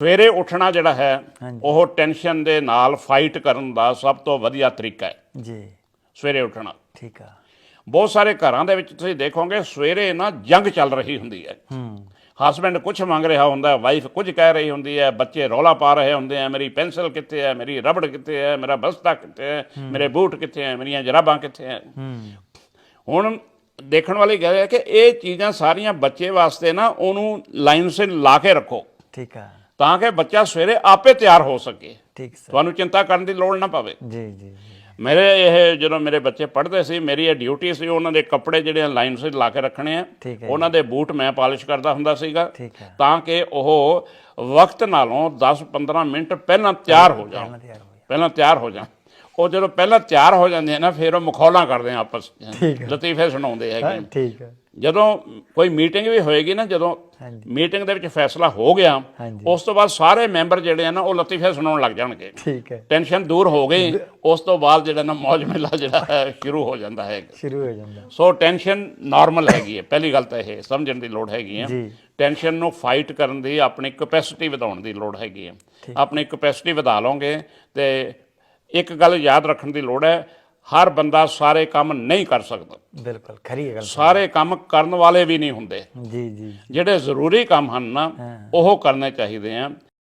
ਸਵੇਰੇ ਉੱਠਣਾ ਜਿਹੜਾ ਹੈ। ਉਹ ਟੈਨਸ਼ਨ ਦੇ ਨਾਲ ਫਾਈਟ ਕਰਨ ਦਾ ਸਭ ਤੋਂ ਵਧੀਆ ਤਰੀਕਾ ਹੈ। ਜੀ। ਸਵੇਰੇ ਉੱਠਣਾ। ਠੀਕ ਆ। ਬਹੁਤ ਸਾਰੇ ਘਰਾਂ ਦੇ ਵਿੱਚ ਤੁਸੀਂ ਦੇਖੋਗੇ ਸਵੇਰੇ ਨਾ ਜੰਗ ਚੱਲ ਰਹੀ ਹੁੰਦੀ ਹੈ। ਹੂੰ। ਹਸਬੰਡ ਕੁਝ ਮੰਗ ਰਿਹਾ ਹੁੰਦਾ ਵਾਈਫ ਕੁਝ ਕਹਿ ਰਹੀ ਹੁੰਦੀ ਹੈ ਬੱਚੇ ਰੌਲਾ ਪਾ ਰਹੇ ਹੁੰਦੇ ਆ ਮੇਰੀ ਪੈਨਸਲ ਕਿੱਥੇ ਹੈ ਮੇਰੀ ਰਬੜ ਕਿੱਥੇ ਹੈ ਮੇਰਾ ਬਸਤਾ ਕਿੱਥੇ ਹੈ ਮੇਰੇ ਬੂਟ ਕਿੱਥੇ ਹੈ ਮੇਰੀਆਂ ਜਰਾਬਾਂ ਕਿੱਥੇ ਹੈ। ਹੂੰ। ਹੁਣ ਦੇਖਣ ਵਾਲੀ ਗੱਲ ਹੈ ਕਿ ਇਹ ਚੀਜ਼ਾਂ ਸਾਰੀਆਂ ਬੱਚੇ ਵਾਸਤੇ ਨਾ ਉਹਨੂੰ ਲਾਈਨ ਸੇ ਲਾ ਕੇ ਰੱਖੋ। ਠੀਕ ਆ। ਤਾਂ ਕਿ ਬੱਚਾ ਸਵੇਰੇ ਆਪੇ ਤਿਆਰ ਹੋ ਸਕੇ। ਠੀਕ ਸਰ। ਤੁਹਾਨੂੰ ਚਿੰਤਾ ਕਰਨ ਦੀ ਲੋੜ ਨਾ ਪਵੇ। ਜੀ ਜੀ ਮੇਰੇ ਇਹ ਜਦੋਂ ਮੇਰੇ ਬੱਚੇ ਪੜ੍ਹਦੇ ਸੀ ਮੇਰੀ ਇਹ ਡਿਊਟੀ ਸੀ ਉਹਨਾਂ ਦੇ ਕੱਪੜੇ ਜਿਹੜੇ ਲਾਈਨ ਸੇ ਲਾ ਕੇ ਰੱਖਣੇ ਆ ਉਹਨਾਂ ਦੇ ਬੂਟ ਮੈਂ ਪਾਲਿਸ਼ ਕਰਦਾ ਹੁੰਦਾ ਸੀਗਾ। ਤਾਂ ਕਿ ਉਹ ਵਕਤ ਨਾਲੋਂ 10-15 ਮਿੰਟ ਪਹਿਲਾਂ ਤਿਆਰ ਹੋ ਜਾਣ। ਪਹਿਲਾਂ ਤਿਆਰ ਹੋ ਜਾਣ। ਉਹ ਜਦੋਂ ਪਹਿਲਾਂ ਤਿਆਰ ਹੋ ਜਾਂਦੇ ਆ ਨਾ ਫਿਰ ਉਹ ਮਖੌਲਾਂ ਕਰਦੇ ਆ ਆਪਸ ਠੀਕ ਹੈ। ਵਿੱਚ ਲਤੀਫੇ ਸੁਣਾਉਂਦੇ ਹੈਗੇ ਠੀਕ ਹੈ। ਜਦੋਂ ਕੋਈ ਮੀਟਿੰਗ ਵੀ ਹੋਏਗੀ ਨਾ ਜਦੋਂ ਹਾਂਜੀ। ਮੀਟਿੰਗ ਦੇ ਵਿੱਚ ਫੈਸਲਾ ਹੋ ਗਿਆ ਹਾਂਜੀ। ਉਸ ਤੋਂ ਬਾਅਦ ਸਾਰੇ ਮੈਂਬਰ ਜਿਹੜੇ ਆ ਨਾ ਉਹ ਲਤੀਫੇ ਸੁਣਾਉਣ ਲੱਗ ਜਾਣਗੇ। ਠੀਕ ਹੈ। ਟੈਨਸ਼ਨ ਦੂਰ ਹੋ ਗਈ ਉਸ ਤੋਂ ਬਾਅਦ ਜਿਹੜਾ ਨਾ ਮौज ਮੇਲਾ ਜਿਹੜਾ ਹੈ ਸ਼ੁਰੂ ਹੋ ਜਾਂਦਾ ਹੈ। ਸ਼ੁਰੂ ਹੋ ਜਾਂਦਾ। ਸੋ ਟੈਨਸ਼ਨ ਨਾਰਮਲ ਹੈਗੀ ਹੈ। ਪਹਿਲੀ ਗੱਲ ਤਾਂ ਇਹ ਸਮਝਣ ਦੀ ਲੋੜ ਹੈਗੀ ਹੈ। ਜੀ। ਟੈਨਸ਼ਨ ਨੂੰ ਫਾਈਟ ਕਰਨ ਦੀ ਆਪਣੀ ਕਪੈਸਿਟੀ ਵਧਾਉਣ ਦੀ ਲੋੜ ਹੈਗੀ ਹੈ। ਆਪਣੀ ਕਪੈਸਿਟੀ ਵਧਾ ਲਓਗੇ ਤੇ ਇੱਕ ਗੱਲ ਯਾਦ ਰੱਖਣ ਦੀ ਲੋੜ ਹੈ ਹਰ ਬੰਦਾ ਸਾਰੇ ਕੰਮ ਨਹੀਂ ਕਰ ਸਕਦਾ। ਬਿਲਕੁਲ ਖਰੀ ਹੈ ਗੱਲ ਸਾਰੇ ਕੰਮ ਕਰਨ ਵਾਲੇ ਵੀ ਨਹੀਂ ਹੁੰਦੇ। ਜੀ ਜੀ। ਜਿਹੜੇ ਜ਼ਰੂਰੀ ਕੰਮ ਹਨ ਨਾ। ਉਹ ਕਰਨੇ ਚਾਹੀਦੇ ਆ।